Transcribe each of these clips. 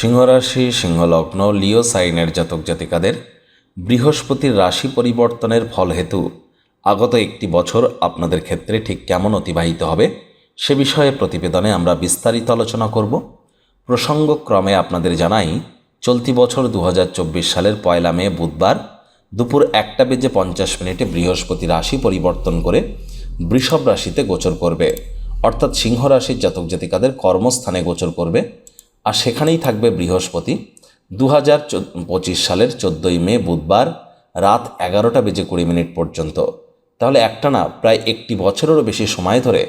সিংহরাশি, সিংহলগ্ন, লিও সাইনের জাতক জাতিকাদের বৃহস্পতির রাশি পরিবর্তনের ফল হেতু আগত একটি বছর আপনাদের ক্ষেত্রে ঠিক কেমন অতিবাহিত হবে সে বিষয়ে প্রতিবেদনে আমরা বিস্তারিত আলোচনা করব। প্রসঙ্গক্রমে আপনাদের জানাই, চলতি বছর দু হাজার চব্বিশ সালের পয়লা মে বুধবার দুপুর একটা বেজে পঞ্চাশ মিনিটে বৃহস্পতি রাশি পরিবর্তন করে বৃষভ রাশিতে গোচর করবে। অর্থাৎ সিংহ রাশির জাতক জাতিকাদের কর্মস্থানে গোচর করবে। আর সেখানেই থাকবে বৃহস্পতি। দু হাজার পঁচিশ সালের চোদ্দোই মে বুধবার রাত এগারোটা বেজে কুড়ি মিনিট পর্যন্ত। তাহলে একটানা প্রায় একটি বছরেরও বেশি সময় ধরে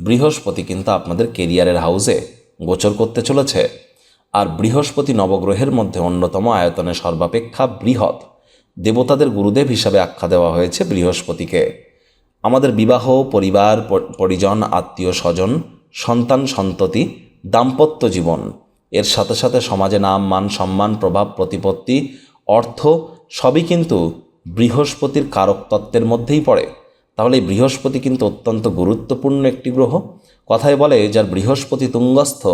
বৃহস্পতি কিন্তু আপনাদের কেরিয়ারের হাউসে গোচর করতে চলেছে। আর বৃহস্পতি নবগ্রহের মধ্যে অন্যতম আয়তনে সর্বাপেক্ষা বৃহৎ। দেবতাদের গুরুদেব হিসাবে আখ্যা দেওয়া হয়েছে বৃহস্পতিকে। আমাদের বিবাহ, পরিবার পরিজন আত্মীয় স্বজন সন্তান সন্ততি দাম্পত্য জীবন এর সাথে সাথে সমাজে নাম, মান, সম্মান, প্রভাব, প্রতিপত্তি, অর্থ সবই কিন্তু বৃহস্পতির কারক তত্ত্বের মধ্যেই পড়ে। তাহলে এই বৃহস্পতি কিন্তু অত্যন্ত গুরুত্বপূর্ণ একটি গ্রহ। কথায় বলে যার বৃহস্পতি তুঙ্গস্থ,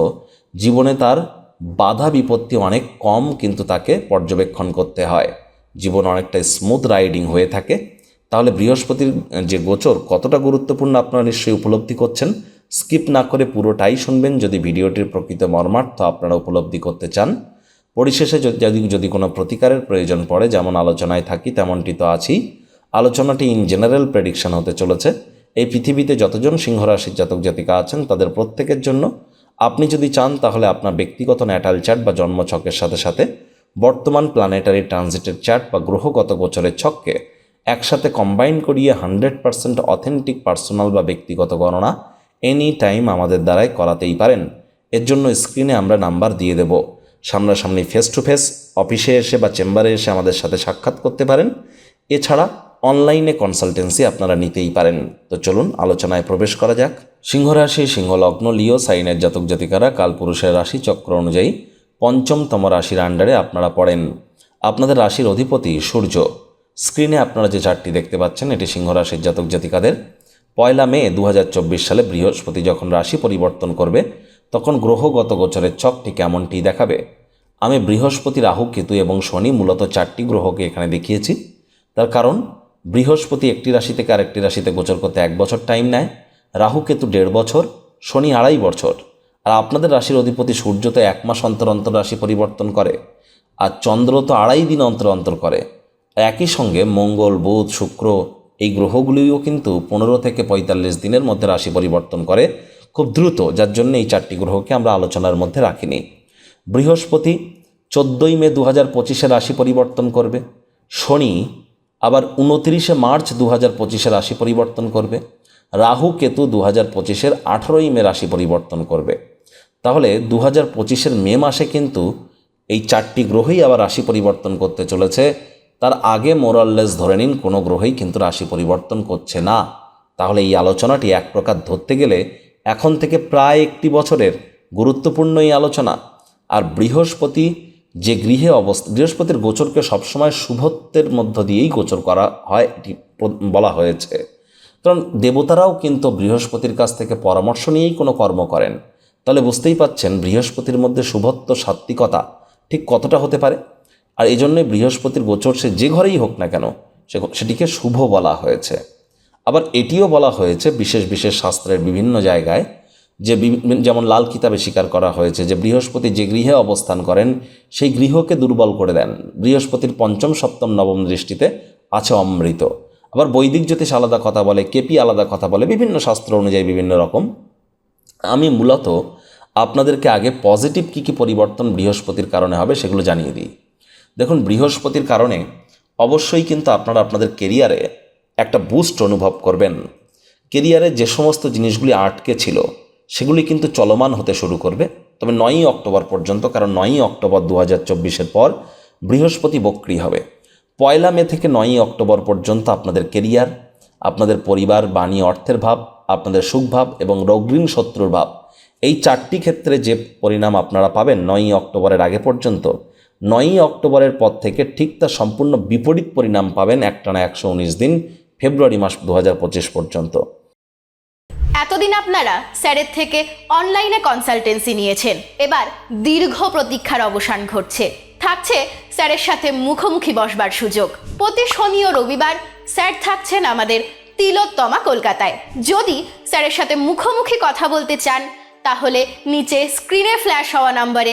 জীবনে তার বাধা বিপত্তি অনেক কম কিন্তু তাকে পর্যবেক্ষণ করতে হয়। জীবন অনেকটা স্মুথ রাইডিং হয়ে থাকে। তাহলে বৃহস্পতির যে গোচর কতটা গুরুত্বপূর্ণ আপনারা নিশ্চয়ই উপলব্ধি করছেন। স্কিপ না করে পুরোটাই শুনবেন যদি ভিডিওটির প্রকৃত মর্মার্থ আপনারা উপলব্ধি করতে চান। পরিশেষে যদি যদি কোনো প্রতিকারের প্রয়োজন পড়ে, যেমন আলোচনায় থাকি, তেমনটি তো আছেই। আলোচনাটি ইন জেনারেল প্রেডিকশন হতে চলেছে। এই পৃথিবীতে যতজন সিংহরাশির জাতক জাতিকা আছেন, তাদের প্রত্যেকের জন্য আপনি যদি চান, তাহলে আপনার ব্যক্তিগত ন্যাটাল চার্ট বা জন্মছকের সাথে সাথে বর্তমান প্ল্যানেটারি ট্রানজিটের চার্ট বা গ্রহগত গোচরের ছককে একসাথে কম্বাইন করিয়ে হান্ড্রেড পার্সেন্ট অথেন্টিক পার্সোনাল বা ব্যক্তিগত গণনা এনি টাইম আমাদের দ্বারাই করাতেই পারেন। এর জন্য স্ক্রিনে আমরা নাম্বার দিয়ে দেব। সামনাসামনি ফেস টু ফেস অফিসে এসে বা চেম্বারে এসে আমাদের সাথে সাক্ষাৎ করতে পারেন। এছাড়া অনলাইনে কনসালটেন্সি আপনারা নিতেই পারেন। তো চলুন আলোচনায় প্রবেশ করা যাক। সিংহরাশি সিংহলগ্ন লিও, সাইনের জাতক জাতিকারা কালপুরুষের রাশি চক্র অনুযায়ী পঞ্চমতম রাশির আন্ডারে আপনারা পড়েন। আপনাদের রাশির অধিপতি সূর্য। স্ক্রিনে আপনারা যে চারটি দেখতে পাচ্ছেন, এটি সিংহরাশির জাতক জাতিকাদের। পয়লা মে দু হাজার চব্বিশ সালে বৃহস্পতি যখন রাশি পরিবর্তন করবে, তখন গ্রহগত গোচরের ছকটি কেমনটি দেখাবে? আমি বৃহস্পতি, রাহু, কেতু এবং শনি মূলত চারটি গ্রহকে এখানে দেখিয়েছি। তার কারণ, বৃহস্পতি একটি রাশি থেকে আরেকটি রাশিতে গোচর করতে এক বছর টাইম নেয়, রাহু, কেতু দেড় বছর, শনি আড়াই বছর। আর আপনাদের রাশির অধিপতি সূর্য তো এক মাস অন্তর অন্তর রাশি পরিবর্তন করে, আর চন্দ্র তো আড়াই দিন অন্তর অন্তর করে। একই সঙ্গে মঙ্গল, বুধ, শুক্র এই গ্রহগুলিও কিন্তু পনেরো থেকে পঁয়তাল্লিশ দিনের মধ্যে রাশি পরিবর্তন করে খুব দ্রুত, যার জন্য এই চারটি গ্রহকে আমরা আলোচনার মধ্যে রাখিনি। বৃহস্পতি চোদ্দোই মে দু হাজার পঁচিশে রাশি পরিবর্তন করবে, শনি আবার উনতিরিশে মার্চ দু হাজার পঁচিশে রাশি পরিবর্তন করবে, রাহু কেতু দু হাজার পঁচিশের আঠেরোই মে রাশি পরিবর্তন করবে। তাহলে দু হাজার পঁচিশের মে মাসে কিন্তু এই চারটি গ্রহই আবার রাশি পরিবর্তন করতে চলেছে। তার আগে মোরাললেস ধরে নিন, কোনো গ্রহেই কিন্তু রাশি পরিবর্তন করছে না। তাহলে এই আলোচনাটি এক প্রকার ধরতে গেলে এখন থেকে প্রায় একটি বছরের গুরুত্বপূর্ণ এই আলোচনা। আর বৃহস্পতি যে গৃহে অবস্থা, বৃহস্পতির গোচরকে সবসময় শুভত্বের মধ্য দিয়েই গোচর করা হয়, এটি বলা হয়েছে। কারণ দেবতারাও কিন্তু বৃহস্পতির কাছ থেকে পরামর্শ নিয়েই কোনো কর্ম করেন। তাহলে বুঝতেই পাচ্ছেন বৃহস্পতির মধ্যে শুভত্ব সাত্ত্বিকতা ঠিক কতটা হতে পারে? আর এই জন্যই বৃহস্পতির গোচর সে যে ঘরেই হোক না কেন সেটিকে শুভ বলা হয়েছে। আবার এটিও বলা হয়েছে বিশেষ বিশেষ শাস্ত্রের বিভিন্ন জায়গায় যে যেমন লাল কিতাবে স্বীকার করা হয়েছে যে বৃহস্পতি যে গৃহে অবস্থান করেন, সেই গৃহকে দুর্বল করে দেন। বৃহস্পতির পঞ্চম, সপ্তম, নবম দৃষ্টিতে আছে অমৃত। আবার বৈদিক জ্যোতিষ আলাদা কথা বলে, কেপি আলাদা কথা বলে, বিভিন্ন শাস্ত্র অনুযায়ী বিভিন্ন রকম। আমি মূলত আপনাদেরকে আগে পজিটিভ কী কী পরিবর্তন বৃহস্পতির কারণে হবে সেগুলো জানিয়ে দিই। দেখুন, বৃহস্পতির কারণে অবশ্যই কিন্তু আপনারা আপনাদের কেরিয়ারে একটা বুস্ট অনুভব করবেন। কেরিয়ারে যে সমস্ত জিনিসগুলি আটকে ছিল, সেগুলি কিন্তু চলমান হতে শুরু করবে। তবে নয়ই অক্টোবর পর্যন্ত, কারণ নয়ই অক্টোবর দু হাজার চব্বিশের পর বৃহস্পতি বক্রি হবে। পয়লা মে থেকে নয়ই অক্টোবর পর্যন্ত আপনাদের কেরিয়ার, আপনাদের পরিবার, বাণী, অর্থের ভাব, আপনাদের সুখভাব এবং রগ্রীণ শত্রুর ভাব, এই চারটি ক্ষেত্রে যে পরিণাম আপনারা পাবেন নয়ই অক্টোবরের আগে পর্যন্ত নয়ই অক্টোবরের পর থেকে ঠিক তার সম্পূর্ণ বিপরীত পরিণাম পাবেন একটানা একশো উনিশ দিন, ফেব্রুয়ারি মাস দু হাজার পঁচিশ পর্যন্ত। এতদিন আপনারা স্যারের থেকে অনলাইনে কনসালটেন্সি নিয়েছেন। এবার দীর্ঘ প্রতীক্ষার অবসান ঘটছে। থাকছে স্যারের সাথে মুখোমুখি বসবার সুযোগ। প্রতি শনি ও রবিবার স্যার থাকছেন আমাদের তিলোত্তমা কলকাতায়। যদি স্যারের সাথে মুখোমুখি কথা বলতে চান, তাহলে নিচে স্ক্রিনে ফ্ল্যাশ হওয়া নম্বরে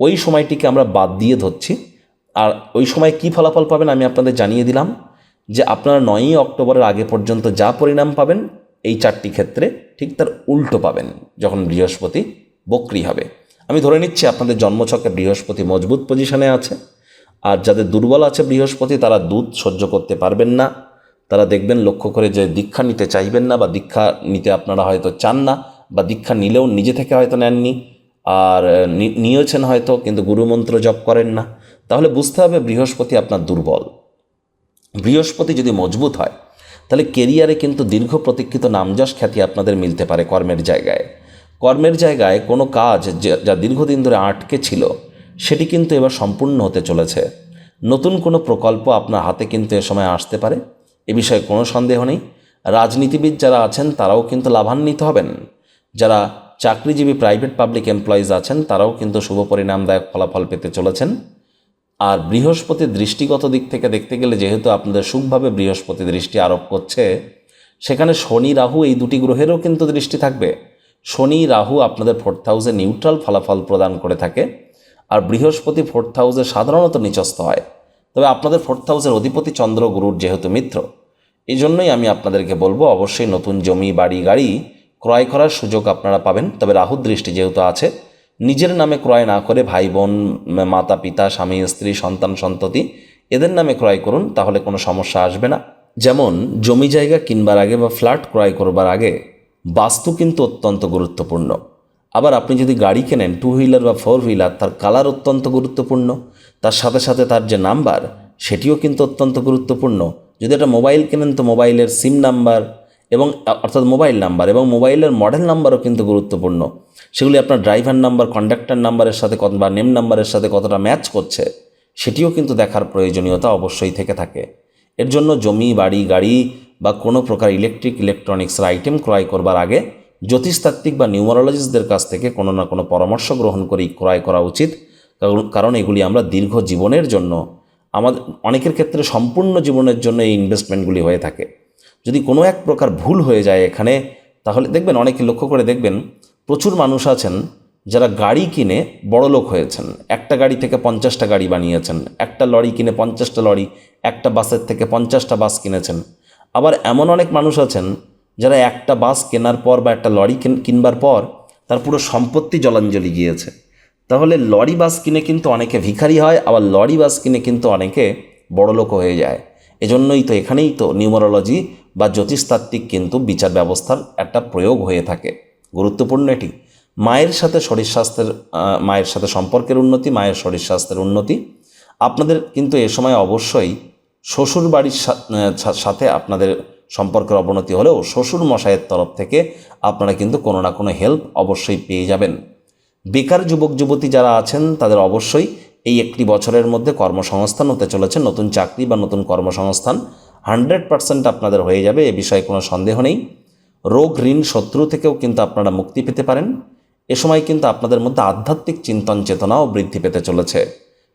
ওই সময়টিকে আমরা বাদ দিয়ে ধরছি। আর ওই সময় কি ফলাফল পাবেন আমি আপনাদের জানিয়ে দিলাম যে আপনারা নয়ই অক্টোবরের আগে পর্যন্ত যা পরিণাম পাবেন এই চারটি ক্ষেত্রে ঠিক তার উল্টো পাবেন যখন বৃহস্পতি বক্রি হবে। আমি ধরে নিচ্ছি আপনাদের জন্মছকে বৃহস্পতি মজবুত পজিশনে আছে। আর যাদের দুর্বল আছে বৃহস্পতি তারা দুধ সহ্য করতে পারবেন না। তারা দেখবেন লক্ষ্য করে যে দীক্ষা নিতে চাইবেন না বা দীক্ষা নিতে আপনারা হয়তো চান না বা দীক্ষা নিলেও নিজে থেকে হয়তো নেননি। আর নিয়েছেন হয়তো, কিন্তু গুরুমন্ত্র জপ করেন না। তাহলে বুঝতে হবে বৃহস্পতি আপনার দুর্বল। বৃহস্পতি যদি মজবুত হয়, তাহলে কেরিয়ারে কিন্তু দীর্ঘ প্রতীক্ষিত নামযশ খ্যাতি আপনাদের মিলতে পারে কর্মের জায়গায়। কর্মের জায়গায় কোনো কাজ যা দীর্ঘদিন ধরে আটকে ছিল, সেটি কিন্তু এবার সম্পূর্ণ হতে চলেছে। নতুন কোনো প্রকল্প আপনার হাতে কিন্তু এ সময় আসতে পারে। এ বিষয়ে কোনো সন্দেহ নেই। রাজনীতিবিদ যারা আছেন, তারাও কিন্তু লাভান্বিত হবেন। যারা চাকরিজীবী প্রাইভেট পাবলিক এমপ্লয়িজ আছেন, তারাও কিন্তু শুভ পরিণামদায়ক ফলাফল পেতে চলেছেন। আর বৃহস্পতি দৃষ্টিগত দিক থেকে দেখতে গেলে যেহেতু আপনাদের সুখভাবে বৃহস্পতি দৃষ্টি আরোপ করছে, সেখানে শনি, রাহু এই দুটি গ্রহেরও কিন্তু দৃষ্টি থাকবে। শনি, রাহু আপনাদের ফোর্থ হাউসে নিউট্রাল ফলাফল প্রদান করে থাকে, আর বৃহস্পতি ফোর্থ হাউসে সাধারণত নিচস্থ হয়। তবে আপনাদের ফোর্থ হাউসের অধিপতি চন্দ্র গুরুর যেহেতু মিত্র এই জন্যই আমি আপনাদেরকে বলব অবশ্যই নতুন জমি, বাড়ি, গাড়ি ক্রয় করার সুযোগ আপনারা পাবেন। তবে রাহুর দৃষ্টি যেহেতু আছে, নিজের নামে ক্রয় না করে ভাই, বোন, মাতা, পিতা, স্বামী, স্ত্রী, সন্তান, সন্ততি, এদের নামে ক্রয় করুন, তাহলে কোনো সমস্যা আসবে না। যেমন, জমি জায়গা কিনবার আগে বা ফ্ল্যাট ক্রয় করবার আগে বাস্তু কিন্তু অত্যন্ত গুরুত্বপূর্ণ। আবার আপনি যদি গাড়ি কেনেন টু হুইলার বা ফোর হুইলার তার কালার অত্যন্ত গুরুত্বপূর্ণ। তার সাথে সাথে তার যে নাম্বার সেটিও কিন্তু অত্যন্ত গুরুত্বপূর্ণ। যদি একটা মোবাইল কেনেন, তো মোবাইলের সিম নাম্বার এবং অর্থাৎ মোবাইল নাম্বার এবং মোবাইলের মডেল নাম্বারও কিন্তু গুরুত্বপূর্ণ। সেগুলি আপনার ড্রাইভার নাম্বার, কন্ডাক্টার নাম্বারের সাথে কত, বা নেম নাম্বারের সাথে কতটা ম্যাচ করছে, সেটিও কিন্তু দেখার প্রয়োজনীয়তা অবশ্যই থেকে থাকে। এর জন্য জমি, বাড়ি, গাড়ি বা কোনো প্রকার ইলেকট্রিক ইলেকট্রনিক্সের আইটেম ক্রয় করবার আগে জ্যোতিষতাত্ত্বিক বা নিউমারোলজিস্টদের কাছ থেকে কোনো না কোনো পরামর্শ গ্রহণ করেই ক্রয় করা উচিত। কারণ- এগুলি আমরা দীর্ঘ জীবনের জন্য আমাদের, অনেকের ক্ষেত্রে সম্পূর্ণ জীবনের জন্য এই ইনভেস্টমেন্টগুলি হয়ে থাকে। যদি কোনো এক প্রকার ভুল হয়ে যায় এখানে, তাহলে দেখবেন, অনেকে লক্ষ্য করে দেখবেন, প্রচুর মানুষ আছেন যারা গাড়ি কিনে বড় লোক হয়েছেন। একটা গাড়ি থেকে পঞ্চাশটা গাড়ি বানিয়েছেন, একটা লরি কিনে পঞ্চাশটা লরি, একটা বাসের থেকে পঞ্চাশটা বাস কিনেছেন। আবার এমন অনেক মানুষ আছেন যারা একটা বাস কেনার পর বা একটা লরি কিনবার পর তার পুরো সম্পত্তি জলাঞ্জলি গিয়েছে। তাহলে লরি বাস কিনে কিন্তু অনেকে ভিখারি হয়, আবার লরি বাস কিনে কিন্তু অনেকে বড়লোক হয়ে যায়। এজন্যই তো এখানেই তো নিউমারোলজি বা জ্যোতিষতাত্ত্বিক কিন্তু বিচার ব্যবস্থার একটা প্রয়োগ হয়ে থাকে। গুরুত্বপূর্ণ এটি। মায়ের সাথে শরীর স্বাস্থ্যের মায়ের সাথে সম্পর্কের উন্নতি, মায়ের শরীর স্বাস্থ্যের উন্নতি। আপনাদের কিন্তু এ সময় অবশ্যই শ্বশুর বাড়ির সাথে আপনাদের সম্পর্কের অবনতি হলেও শ্বশুর মশাইয়ের তরফ থেকে আপনারা কিন্তু কোনো না কোনো হেল্প অবশ্যই পেয়ে যাবেন। বেকার যুবক, যুবতী যারা আছেন, তাদের অবশ্যই এই একটি বছরের মধ্যে কর্মসংস্থান হতে চলেছে। নতুন চাকরি বা নতুন কর্মসংস্থান হান্ড্রেড পার্সেন্ট আপনাদের হয়ে যাবে, এ বিষয়ে কোনো সন্দেহ নেই। রোগ ঋণ শত্রু থেকেও কিন্তু আপনারা মুক্তি পেতে পারেন। এ সময় কিন্তু আপনাদের মধ্যে আধ্যাত্মিক চিন্তন চেতনাও বৃদ্ধি পেতে চলেছে।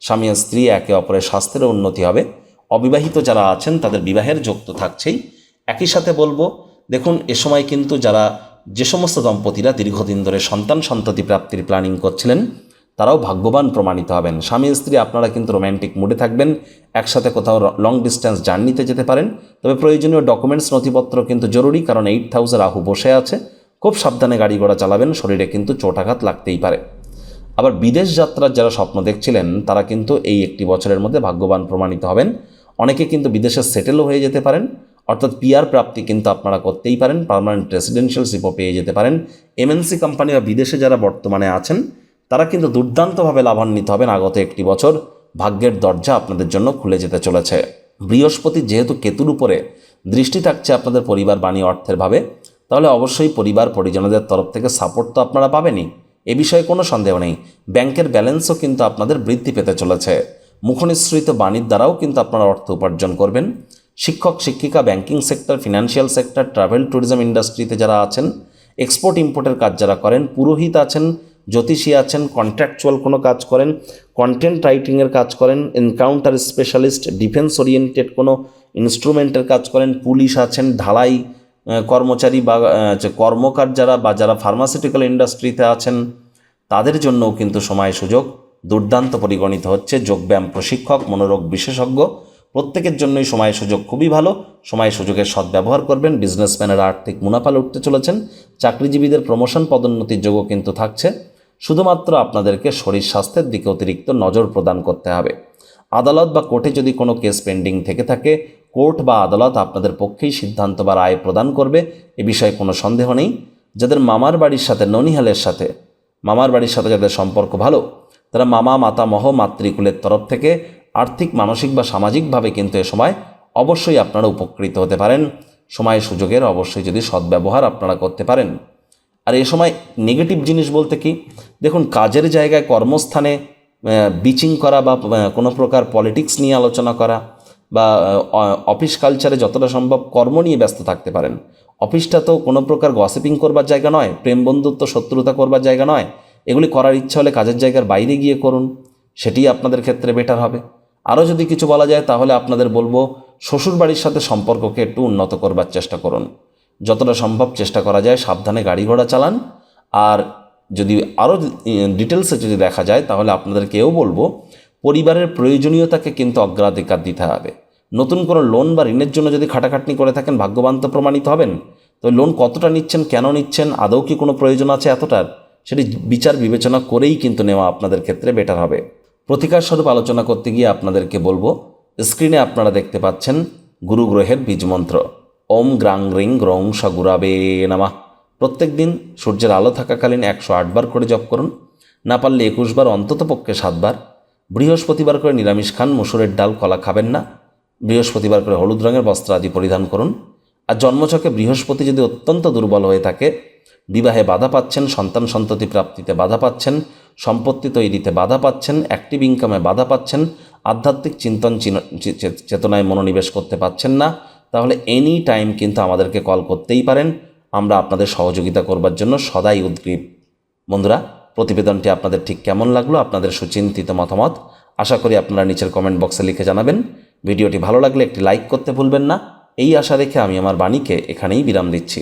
স্বামী স্ত্রী একে অপরের স্বাস্থ্যেরও উন্নতি হবে। অবিবাহিত যারা আছেন, তাদের বিবাহের যোগ তো থাকছেই। একই সাথে বলব, দেখুন, এ সময় কিন্তু যারা যে সমস্ত দম্পতিরা দীর্ঘদিন ধরে সন্তান সন্ততি প্রাপ্তির প্ল্যানিং করছিলেন তারাও ভাগ্যবান প্রমাণিত হবেন। স্বামী স্ত্রী আপনারা কিন্তু রোম্যান্টিক মুডে থাকবেন, একসাথে কোথাও লং ডিস্টেন্স জার্নিতে যেতে পারেন। তবে প্রয়োজনীয় ডকুমেন্টস নথিপত্র কিন্তু জরুরি, কারণ এইট থাউজেন্ড রাহু বসে আছে। খুব সাবধানে গাড়ি ঘোড়া চালাবেন, শরীরে কিন্তু চোটাঘাত লাগতেই পারে। আবার বিদেশ যাত্রার যারা স্বপ্ন দেখছিলেন, তারা কিন্তু এই একটি বছরের মধ্যে ভাগ্যবান প্রমাণিত হবেন। অনেকে কিন্তু বিদেশে সেটেলও হয়ে যেতে পারেন। অর্থাৎ পিআর প্রাপ্তি কিন্তু আপনারা করতেই পারেন পার্মানেন্ট রেসিডেন্সিয়ালশিপও পেয়ে যেতে পারেন। এমএনসি কোম্পানি বা বিদেশে যারা বর্তমানে আছেন তারা কিন্তু দুর্দান্তভাবে লাভান্বিত হবেন আগত একটি বছর। ভাগ্যের দরজা আপনাদের জন্য খুলে যেতে চলেছে। বৃহস্পতি যেহেতু কেতুর উপরে দৃষ্টি থাকছে আপনাদের পরিবার বাণী অর্থের ভাবে, তাহলে অবশ্যই পরিবার পরিজনদের তরফ থেকে সাপোর্ট তো আপনারা পাবেনই। এ বিষয়ে কোনো সন্দেহ নেই। ব্যাংকের ব্যালেন্সও কিন্তু আপনাদের বৃদ্ধি পেতে চলেছে। মুখনিসৃত বাণীর দ্বারাও কিন্তু আপনারা অর্থ উপার্জন করবেন। শিক্ষক, শিক্ষিকা banking sector financial sector travel tourism ইন্ডাস্ট্রিতে যারা আছেন এক্সপোর্ট ইম্পোর্টের কাজ যারা করেন, পুরোহিত আছেন জ্যোতিষী আছেন কন্ট্রাকচুয়াল কোনো কাজ করেন কন্টেন্ট রাইটিংয়ের কাজ করেন এনকাউন্টার স্পেশালিস্ট ডিফেন্স ওরিয়েন্টেড কোনো ইনস্ট্রুমেন্টের কাজ করেন, পুলিশ আছেন, ঢালাই কর্মচারী বা কর্মকার যারা বা যারা ফার্মাসিউটিক্যাল ইন্ডাস্ট্রিতে আছেন, তাদের জন্যও কিন্তু সময় সুযোগ দুর্দান্ত পরিগণিত হচ্ছে যোগব্যায়াম প্রশিক্ষক, মনোরোগ বিশেষজ্ঞ প্রত্যেকের জন্যই সময় সুযোগ খুবই ভালো। সময় সুযোগের সদ্ব্যবহার করবেন। বিজনেসম্যানেরা আর্থিক মুনাফা উঠতে চলেছেন। চাকরিজীবীদের প্রমোশন পদোন্নতির যোগও কিন্তু থাকছে। শুধুমাত্র আপনাদেরকে শরীর স্বাস্থ্যের দিকে অতিরিক্ত নজর প্রদান করতে হবে। আদালত বা কোর্টে যদি কোনো কেস পেন্ডিং থেকে থাকে, কোর্ট বা আদালত আপনাদের পক্ষেই সিদ্ধান্ত বা রায় প্রদান করবে। এ বিষয়ে কোনো সন্দেহ নেই। যাদের মামার বাড়ির সাথে, ননিহালের সাথে, মামার বাড়ির সাথে যাদের সম্পর্ক ভালো, তারা মামা, মাতামহ, মাতৃকুলের তরফ থেকে আর্থিক, মানসিক বা সামাজিকভাবে কিন্তু এ সময় অবশ্যই আপনারা উপকৃত হতে পারেন। সময় সুযোগের অবশ্যই যদি সদ্ব্যবহার আপনারা করতে পারেন। আর এ সময় নেগেটিভ জিনিস বলতে কি? দেখুন, কাজের জায়গায় কর্মস্থানে বিচিং করা বা কোনো প্রকার পলিটিক্স নিয়ে আলোচনা করা বা অফিস কালচারে যতটা সম্ভব কর্ম নিয়ে ব্যস্ত থাকতে পারেন। অফিসটা তো কোনো প্রকার গসিপিং করবার জায়গা নয়, প্রেম বন্ধুত্ব, শত্রুতা করবার জায়গা নয়। এগুলি করার ইচ্ছা হলে কাজের জায়গার বাইরে গিয়ে করুন। সেটি আপনাদের ক্ষেত্রে বেটার হবে। আরও যদি কিছু বলা যায়, তাহলে আপনাদের বলব, শ্বশুরবাড়ির সাথে সম্পর্ককে একটু উন্নত করবার চেষ্টা করুন। যতটা সম্ভব চেষ্টা করা যায়, সাবধানে গাড়ি ঘোড়া চালান। আর যদি আরও ডিটেলসে যদি দেখা যায়, তাহলে আপনাদেরকেও বলব, পরিবারের প্রয়োজনীয়তাকে কিন্তু অগ্রাধিকার দিতে হবে। নতুন কোনো লোন বা ঋণের জন্য যদি খাটাখাটনি করে থাকেন, ভাগ্যবান তো প্রমাণিত হবেন। তো লোন কতটা নিচ্ছেন, কেন নিচ্ছেন, আদৌ কি কোনো প্রয়োজন আছে এতটার, সেটি বিচার বিবেচনা করেই কিন্তু নেওয়া আপনাদের ক্ষেত্রে বেটার হবে। প্রতিকার স্বরূপ আলোচনা করতে গিয়ে আপনাদেরকে বলব, স্ক্রিনে আপনারা দেখতে পাচ্ছেন গুরু গ্রহের বীজমন্ত্র। ওম গ্রাং রিং গ্রং সগুরাবে নামা। প্রত্যেক দিন সূর্যের আলো থাকাকালীন একশো আটবার করে জপ করুন। না পারলে একুশবার অন্তত পক্ষে সাতবার বৃহস্পতিবার করে নিরামিষ খান, মুসুরের ডাল, কলা খাবেন না। বৃহস্পতিবার করে হলুদ রঙের বস্ত্র আদি পরিধান করুন। আর জন্মছকে বৃহস্পতি যদি অত্যন্ত দুর্বল হয়ে থাকে, বিবাহে বাধা পাচ্ছেন, সন্তান সন্ততি প্রাপ্তিতে বাধা পাচ্ছেন সম্পত্তি তৈরিতে বাধা পাচ্ছেন অ্যাক্টিভ ইনকামে বাধা পাচ্ছেন, আধ্যাত্মিক চিন্তন চেতনায় মনোনিবেশ করতে পাচ্ছেন না, তাহলে এনি টাইম কিন্তু আমাদেরকে কল করতেই পারেন। আমরা আপনাদের সহযোগিতা করবার জন্য সদাই উদ্গ্রীব। বন্ধুরা, প্রতিবেদনটি আপনাদের ঠিক কেমন লাগল, আপনাদের সুচিন্তিত মতামত, আশা করি আপনারা নিচের কমেন্ট বক্সে লিখে জানাবেন। ভিডিওটি ভালো লাগলে একটি লাইক করতে ভুলবেন না। এই আশা রেখে আমি আমার বাণীকে এখানেই বিরাম দিচ্ছি।